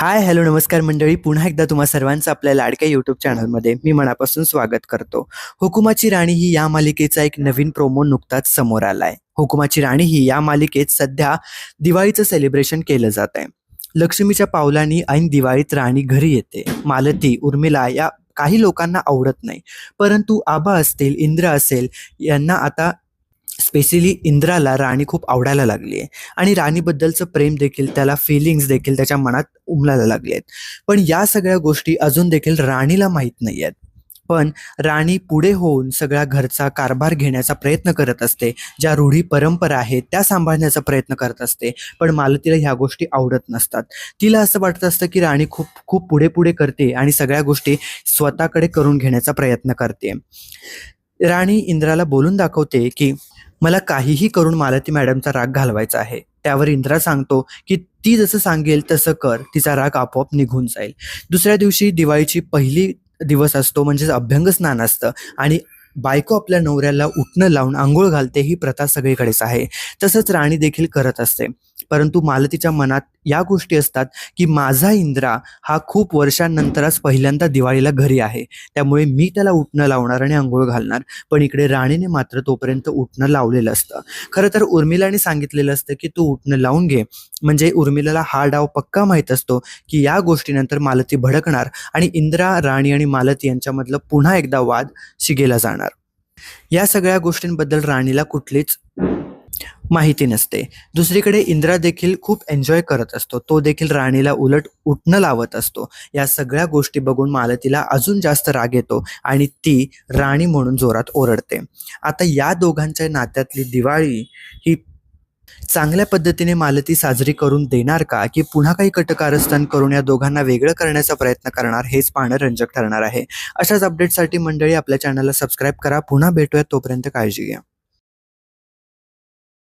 Hi hello नमस्कार मंडळी. पुन्हा एकदा तुम्हा सर्वांचं आपल्या लाडक्या यूट्यूब चॅनलमध्ये मी मनापासून स्वागत करतो. हुकुमाची राणी ही या मालिकेचा एक नवीन प्रोमो नुकताच समोर आलाय. हुकुमाची राणी ही या मालिकेत सध्या दिवाळीचं सेलिब्रेशन केलं जात आहे. लक्ष्मीच्या पावलांनी ऐन दिवाळीत राणी घरी येते. मालती उर्मिला या काही लोकांना आवडत नाही. परंतु आबा असतील इंद्र असेल यांना आता स्पेशली इंद्राला राणी खूप आवडायला लागली आहे. आणि राणीबद्दलचं प्रेम देखील त्याला फिलिंग्स देखील त्याच्या मनात उमलायला लागले आहेत. पण या सगळ्या गोष्टी अजून देखील राणीला माहीत नाही आहेत. पण राणी पुढे होऊन सगळ्या घरचा कारभार घेण्याचा प्रयत्न करत असते. ज्या रूढी परंपरा आहेत त्या सांभाळण्याचा प्रयत्न करत असते. पण मालतीला ह्या गोष्टी आवडत नसतात. तिला असं वाटत असतं की राणी खूप खूप पुढे पुढे करते आणि सगळ्या गोष्टी स्वतःकडे करून घेण्याचा प्रयत्न करते. राणी इंद्राला बोलून दाखवते की मला काहीही करून मालती मॅडमचा राग घालवायचा आहे. त्यावर इंद्रा सांगतो की ती जसं सांगेल तसं कर तिचा राग आपोआप निघून जाईल. दुसऱ्या दिवशी दिवाळीची पहिली दिवस असतो म्हणजेच अभ्यंग स्नान असतं आणि बायको आपल्या नवऱ्याला उठणं लावून आंघोळ घालते ही प्रथा सगळीकडेच आहे. तसंच राणी देखील करत असते. परंतु मालतीच्या मनात या गोष्टी असतात की माझा इंद्रा हा खूप वर्षांनंतरच पहिल्यांदा दिवाळीला घरी आहे. त्यामुळे मी त्याला उठणं लावणार आणि आंघोळ घालणार. पण इकडे राणीने मात्र तोपर्यंत उठणं लावलेलं असतं. खरं तर उर्मिलाने सांगितलेलं असतं की तू उठणं लावून घे. म्हणजे उर्मिलाला हा डाव पक्का माहीत असतो की या गोष्टीनंतर मालती भडकणार आणि इंद्रा राणी आणि मालती यांच्यामधलं पुन्हा एकदा वाद शिगेला जाणार. या सगळ्या गोष्टींबद्दल राणीला कुठलीच माहिती नसते. दुसरीकडे इंद्रा देखील खूप एन्जॉय करत असतो. तो देखील राणीला उलट उठणं लावत असतो. या सगळ्या गोष्टी बघून मालतीला अजून जास्त राग येतो आणि ती राणी म्हणून जोरात ओरडते. आता या दोघांच्या नात्यातली दिवाळी ही चांगल्या पद्धतीने मालती साजरी करून देणार का? की पुन्हा काही कटकारस्थान करून या दोघांना वेगळं करण्याचा प्रयत्न करणार हेच पाहणं रंजक ठरणार आहे. अशाच अपडेटसाठी मंडळी आपल्या चॅनलला सबस्क्राईब करा. पुन्हा भेटूया तोपर्यंत काळजी घ्या.